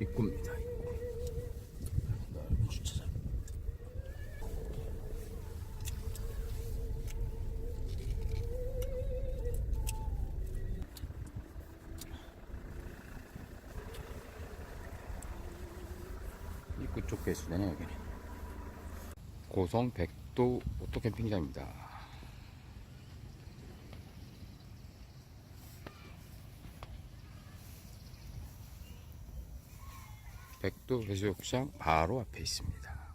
입구입니다. 입구. 넓은 주차장. 입구 쪽 배수되네 여기는. 고성 백도 오토 캠핑장입니다. 백도 해수욕장 바로 앞에 있습니다.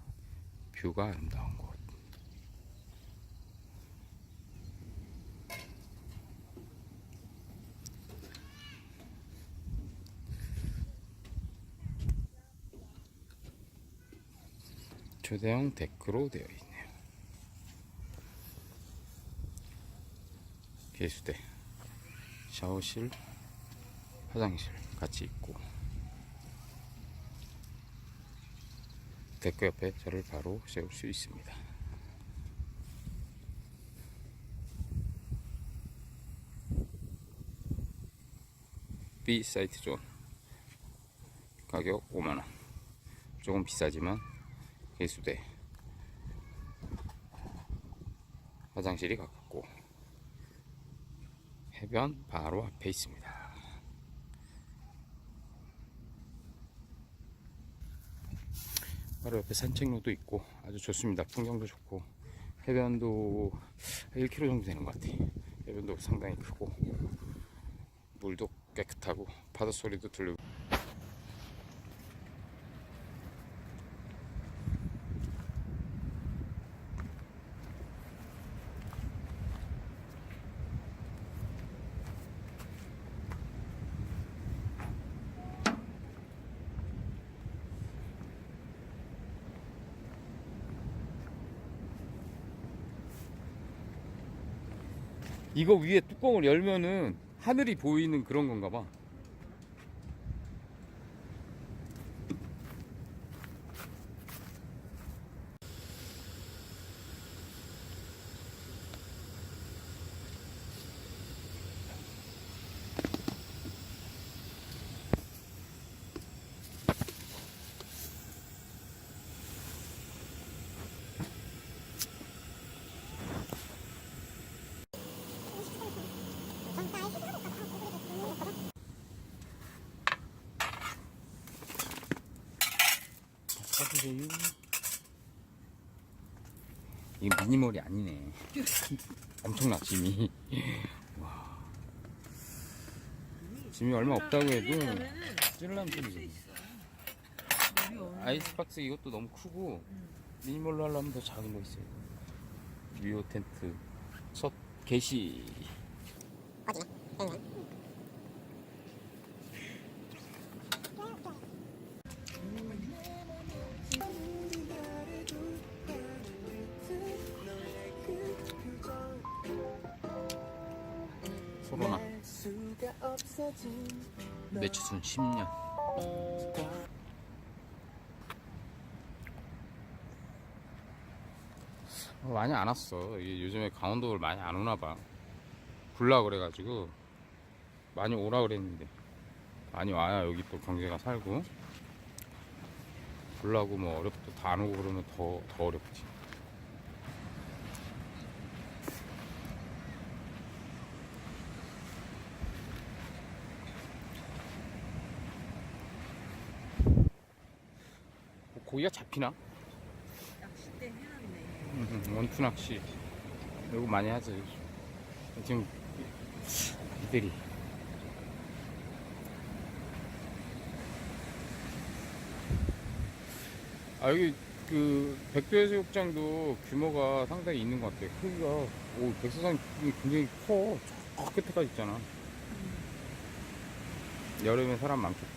뷰가 아름다운 곳. 초대형 데크로 되어 있네요. 개수대, 샤워실, 화장실 같이 있고 데크 옆에 저를 바로 세울 수 있습니다. B 사이트 존 가격 5만원 조금 비싸지만 개수대 화장실이 가깝고 해변 바로 앞에 있습니다. 바로 옆에 산책로도 있고 아주 좋습니다. 풍경도 좋고 해변도 1km 정도 되는 것 같아. 해변도 상당히 크고 물도 깨끗하고 바다 소리도 들리고 이거 위에 뚜껑을 열면은 하늘이 보이는 그런 건가 봐. 써주세요. 이게 미니멀이 아니네. 엄청나, 짐이. 와. 짐이 얼마 없다고 해도 찔러면 찔리지. 아이스박스 이것도 너무 크고 미니멀로 하려면 더 작은 거 있어요. 뮤오 텐트 첫 개시. 코로나. 매출순 10년. 어, 많이 안 왔어. 요즘에 강원도를 많이 안 오나 봐 불라 그래가지고 많이 오라 그랬는데 많이 와야 여기 또 경제가 살고 불라고 뭐 어렵고 다 안 오고 그러면 더, 더 어렵지 뭐 고기가 잡히나? 낚싯대 해놨네. 음, 원투 낚시 이거 많이 하죠 지금 이들이. 아 여기 그 백도해수욕장도 규모가 상당히 있는 것 같아요. 크기가 오 백사장이 굉장히 커저 끝에까지 있잖아. 여름에 사람 많겠지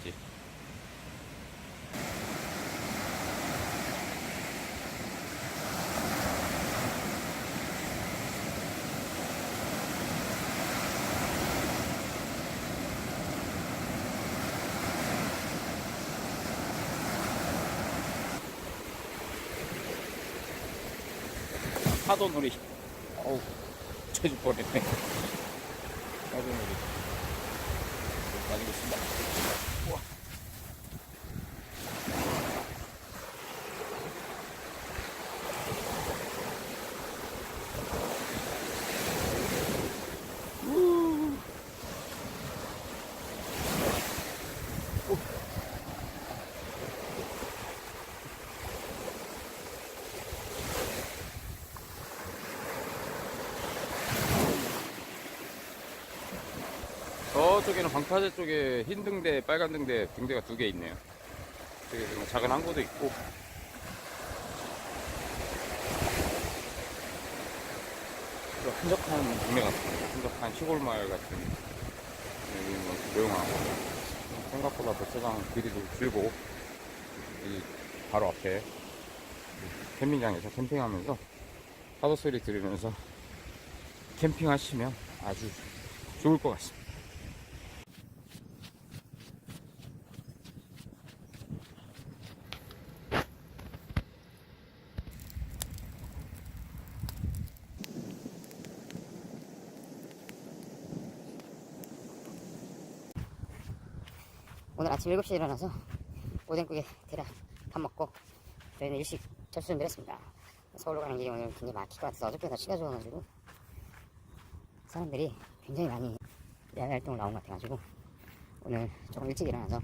파도 놀이. 어우, 쳐질 뻔했네. 파도 놀이. 다니겠습니다. 우와. 저쪽에는 방파제 쪽에 흰 등대, 빨간 등대, 등대가 두 개 있네요. 되게 좀 작은 항구도 있고. 또 한적한 동네 같습니다. 한적한 시골 마을 같은 여기는 뭐 조용하고 생각보다 백사장 길이도 길고 이 바로 앞에 캠핑장에서 캠핑하면서 파도 소리 들으면서 캠핑하시면 아주 좋을 것 같습니다. 오늘 아침 7시에 일어나서 오뎅국에 대라 밥 먹고 저희는 일찍 철수를 내렸습니다. 서울로 가는 길이 오늘 굉장히 막힐 것 같아서 어저께 날씨가 좋아가지고 사람들이 굉장히 많이 야외 활동을 나온 것 같아가지고 오늘 조금 일찍 일어나서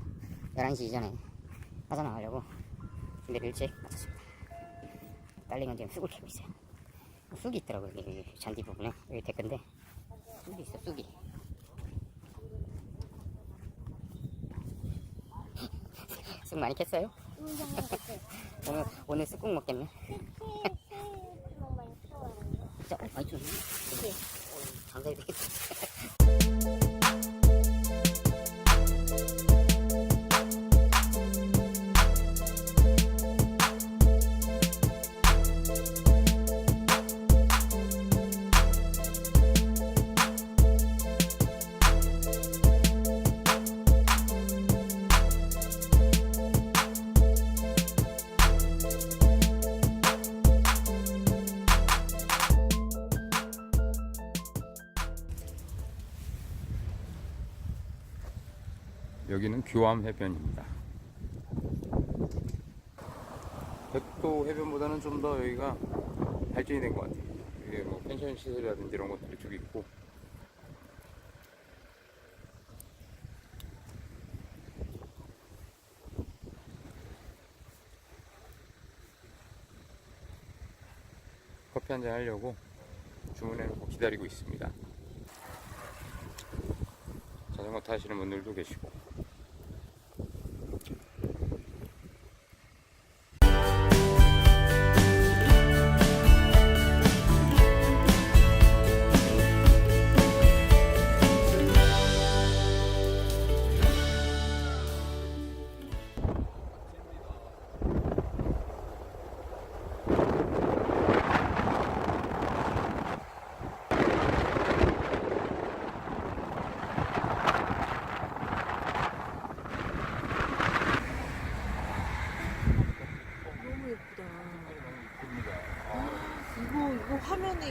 11시 이전에 빠져나가려고 준비를 일찍 마쳤습니다. 딸링은 지금 쑥을 캐고 있어요. 쑥이 있더라고요. 여기 잔디 부분에 여기 댓글인데 쑥이 있어 쑥이. 쑥 많이 캤어요? 오늘 오늘 쑥국 먹겠네. 진짜 어, 많이. 어, 장사이 되겠다. 여기는 규암 해변입니다. 백도 해변보다는 좀 더 여기가 발전이 된 것 같아요. 여기 뭐 펜션 시설이라든지 이런 것들이 쭉 있고 커피 한 잔 하려고 주문해놓고 기다리고 있습니다. 자전거 타시는 분들도 계시고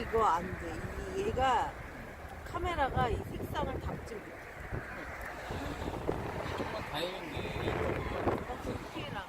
이거 안 돼. 이, 얘가 카메라가 이 색상을 담지 못해. 아, 정말 다행인 게. 이거는 어, 디테일한